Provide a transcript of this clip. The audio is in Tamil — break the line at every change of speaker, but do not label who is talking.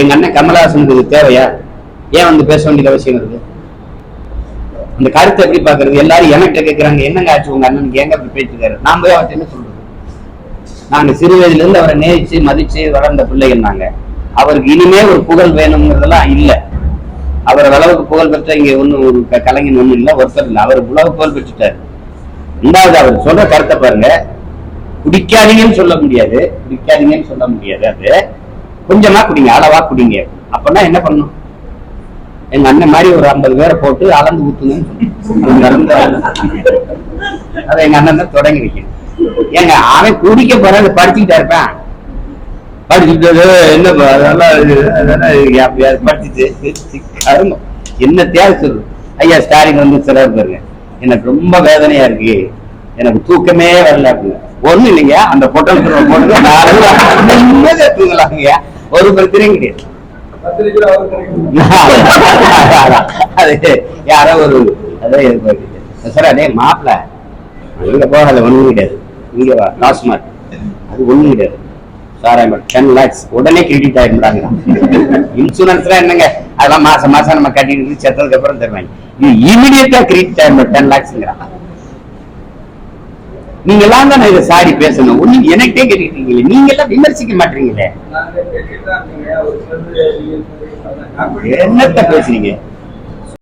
எங்க அண்ணன் கமலஹாசனுக்கு இது தேவையா? ஏன் வந்து பேச வேண்டிய அவசியம் இருக்கு அந்த கருத்தை எப்படி பாக்குறது எல்லாரும் என்கிட்ட கேக்குறாங்க என்னங்க ஆச்சு உங்க அண்ணனுக்கு? ஏங்க அப்படி பேசிருக்காரு நான் போய் அவர்கிட்ட என்ன சொல்றது? நாங்க சிறு வயதுல இருந்து அவரை நேசிச்சு மதிச்சு வளர்ந்த பிள்ளைகள் நாங்க. அவருக்கு இனிமே ஒரு புகழ் வேணுங்கிறதெல்லாம் இல்ல. அவர் அளவுக்கு புகழ் பெற்ற இங்க ஒண்ணும் ஒரு கலைஞன் ஒண்ணும் இல்ல ஒருத்தர் இல்ல. அவர் உலக புகழ் பெற்றுட்டாரு. ரெண்டாவது அவர் சொல்ற கருத்தை பாருங்க. குடிக்காதீங்கன்னு சொல்ல முடியாது. குடிக்காதீங்கன்னு சொல்ல முடியாது. அது கொஞ்சமா குடிங்க அளவா குடிங்க. அப்பன்னா என்ன பண்ணும்? எங்க அண்ணன் மாதிரி ஒரு ஐம்பது பேரை போட்டு அளந்து ஊத்துங்க அதை எங்க அண்ணன் தான் தொடங்கி வைக்கணும். ஏங்க அவன் குடிக்க போறது படிச்சுக்கிட்டா இருப்பேன். படிச்சுட்டு என்ன அதெல்லாம் அதெல்லாம் படிச்சுட்டு கருமம். என்ன தேவை சொல்லு. ஐயா ஸ்டாலின் வந்து சிலர் பாருங்க எனக்கு ரொம்ப வேதனையா இருக்கு. எனக்கு தூக்கமே வரல அப்படின்னு. ஒண்ணும் இல்லைங்க அந்த பொட்டல் போட்டு நாலு நிம்மதியா தூங்கலாங்க ஒரு பிரச்சனையும் கிடையாது யாரோ ஒரு அதான் எதிர்பார்க்குது சார் அதே மாப்பிள்ள அங்க போகாத ஒண்ணும் கிடையாது. இங்க வா டாஸ்மாக் அது ஒண்ணும் கிடையாது. சார் டென் லேக்ஸ் உடனே கிரெடிட் ஆயிருந்தாங்க இன்சூரன்ஸ்லாம் என்னங்க? அதெல்லாம் மாசம் மாசம் நம்ம கட்டிட்டு செத்ததுக்கு அப்புறம் தருவாங்க. இது இமிடியட்டா கிரெடிட் ஆயிரும் டென் லேக்ஸ்ங்கிறான் நீங்க எல்லாம் தான் இதை சாரி பேசணும். ஒண்ணு எனக்கே கேட்டுக்கிட்டீங்களே. நீங்க எல்லாம் விமர்சிக்க மாட்டீங்களே என்னத்த பேசுறீங்க?